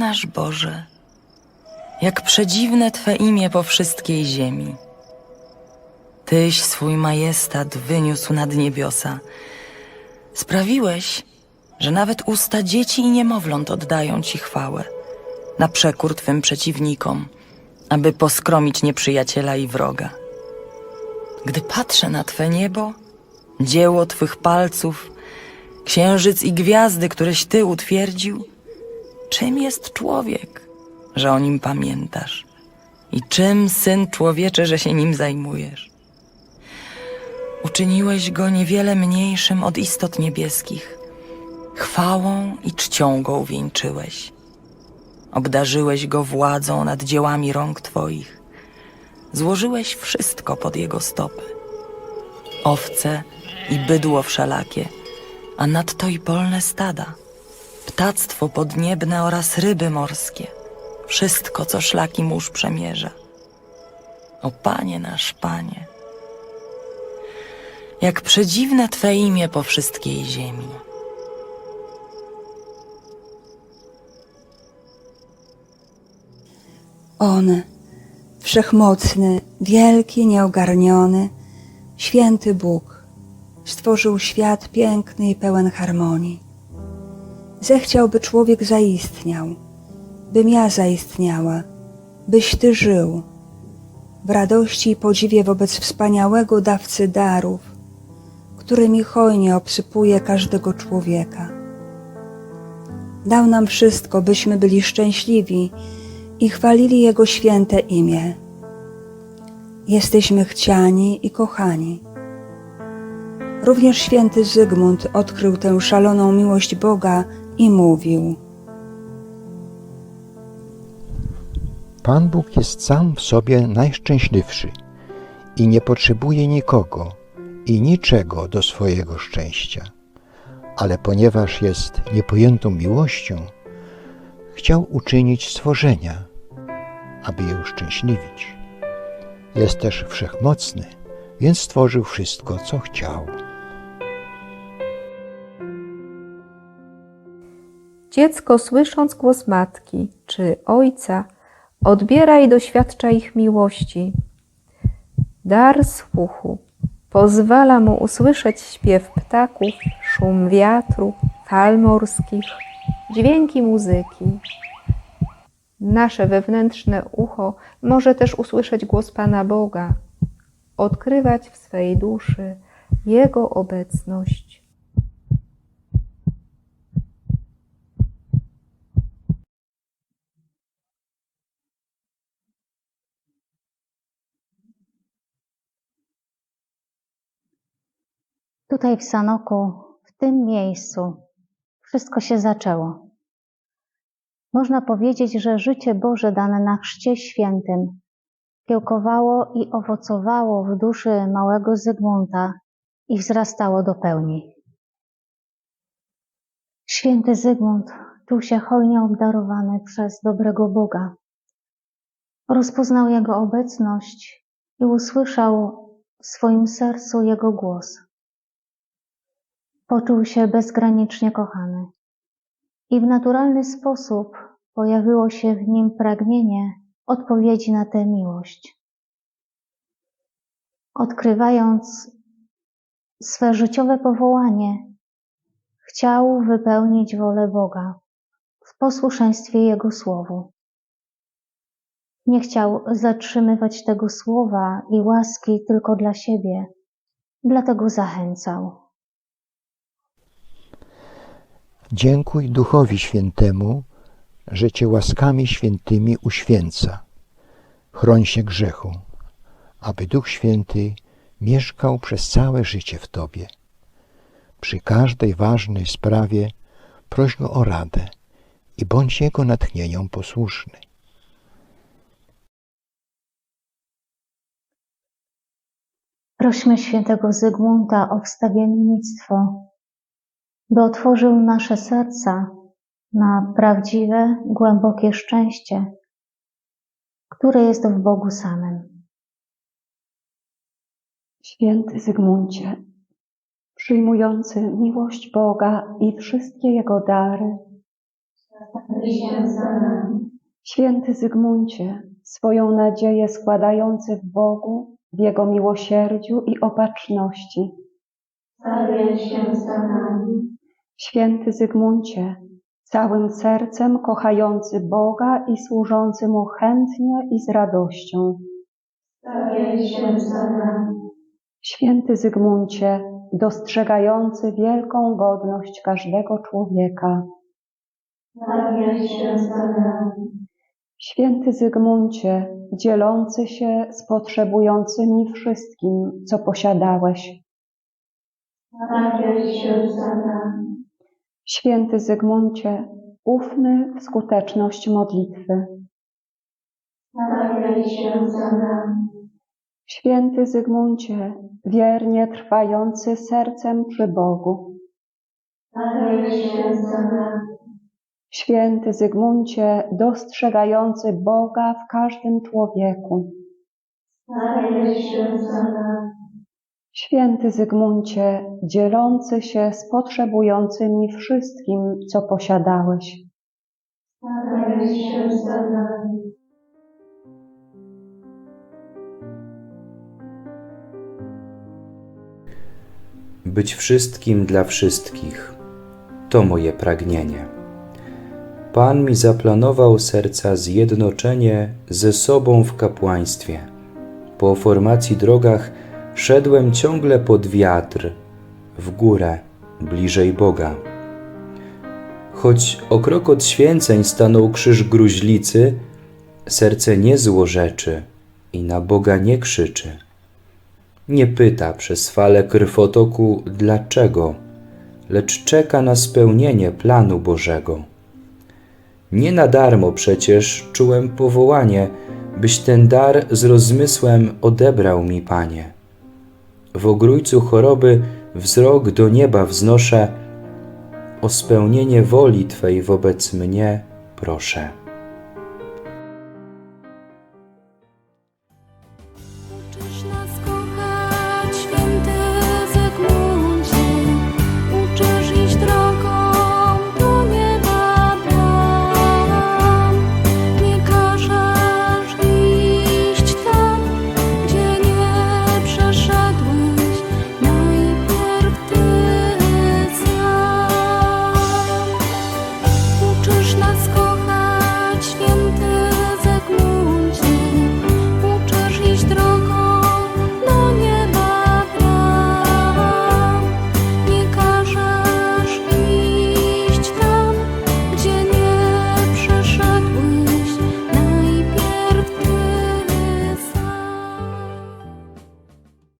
Nasz Boże, jak przedziwne Twe imię po wszystkiej ziemi. Tyś swój majestat wyniósł nad niebiosa. Sprawiłeś, że nawet usta dzieci i niemowląt oddają Ci chwałę, na przekór Twym przeciwnikom, aby poskromić nieprzyjaciela i wroga. Gdy patrzę na Twe niebo, dzieło Twych palców, księżyc i gwiazdy, któreś Ty utwierdził, czym jest człowiek, że o nim pamiętasz? I czym syn człowieczy, że się nim zajmujesz? Uczyniłeś go niewiele mniejszym od istot niebieskich. Chwałą i czcią go uwieńczyłeś. Obdarzyłeś go władzą nad dziełami rąk twoich. Złożyłeś wszystko pod jego stopy. Owce i bydło wszelakie, a nadto i polne stada, ptactwo podniebne oraz ryby morskie. Wszystko, co szlaki mórz przemierza. O Panie nasz Panie, jak przedziwne Twe imię po wszystkiej ziemi. On, wszechmocny, wielki, nieogarniony, święty Bóg, stworzył świat piękny i pełen harmonii. Zechciał, by człowiek zaistniał, bym ja zaistniała, byś Ty żył, w radości i podziwie wobec wspaniałego dawcy darów, którymi hojnie obsypuje każdego człowieka. Dał nam wszystko, byśmy byli szczęśliwi i chwalili Jego święte imię. Jesteśmy chciani i kochani. Również święty Zygmunt odkrył tę szaloną miłość Boga i mówił: Pan Bóg jest sam w sobie najszczęśliwszy i nie potrzebuje nikogo i niczego do swojego szczęścia. Ale ponieważ jest niepojętą miłością, chciał uczynić stworzenia, aby je uszczęśliwić. Jest też wszechmocny, więc stworzył wszystko, co chciał. Dziecko, słysząc głos matki czy ojca, odbiera i doświadcza ich miłości. Dar słuchu pozwala mu usłyszeć śpiew ptaków, szum wiatru, fal morskich, dźwięki muzyki. Nasze wewnętrzne ucho może też usłyszeć głos Pana Boga, odkrywać w swej duszy Jego obecność. Tutaj w Sanoku, w tym miejscu, wszystko się zaczęło. Można powiedzieć, że życie Boże dane na Chrzcie Świętym kiełkowało i owocowało w duszy małego Zygmunta i wzrastało do pełni. Święty Zygmunt czuł się hojnie obdarowany przez dobrego Boga. Rozpoznał Jego obecność i usłyszał w swoim sercu Jego głos. Poczuł się bezgranicznie kochany i w naturalny sposób pojawiło się w nim pragnienie odpowiedzi na tę miłość. Odkrywając swe życiowe powołanie, chciał wypełnić wolę Boga w posłuszeństwie Jego słowu. Nie chciał zatrzymywać tego słowa i łaski tylko dla siebie, dlatego zachęcał. Dziękuj Duchowi Świętemu, że Cię łaskami świętymi uświęca. Chroń się grzechu, aby Duch Święty mieszkał przez całe życie w Tobie. Przy każdej ważnej sprawie proś Go o radę i bądź Jego natchnieniom posłuszny. Prośmy świętego Zygmunta o wstawiennictwo, by otworzył nasze serca na prawdziwe, głębokie szczęście, które jest w Bogu samym. Święty Zygmuncie, przyjmujący miłość Boga i wszystkie Jego dary, Święty Zygmuncie, swoją nadzieję składający w Bogu, w Jego miłosierdziu i opatrzności. Święty Zygmuncie, całym sercem kochający Boga i służący Mu chętnie i z radością. Święty Zygmuncie, dostrzegający wielką godność każdego człowieka. Święty Zygmuncie, dzielący się z potrzebującymi wszystkim, co posiadałeś. Święty Zygmuncie, ufny w skuteczność modlitwy. Święty Zygmuncie, wiernie trwający sercem przy Bogu. Święty Zygmuncie, dostrzegający Boga w każdym człowieku. Święty Zygmuncie, dzielący się z potrzebującymi wszystkim, co posiadałeś. być wszystkim dla wszystkich. To moje pragnienie. Pan mi zaplanował serca zjednoczenie ze sobą w kapłaństwie. Po formacji drogach szedłem ciągle pod wiatr, w górę, bliżej Boga. Choć o krok od święceń stanął krzyż gruźlicy, serce nie złorzeczy i na Boga nie krzyczy nie pyta przez falę krwotoku dlaczego, lecz czeka na spełnienie planu Bożego. Nie na darmo przecież czułem powołanie, byś ten dar z rozmysłem odebrał mi, Panie. W ogrójcu choroby wzrok do nieba wznoszę, o spełnienie woli Twej wobec mnie proszę.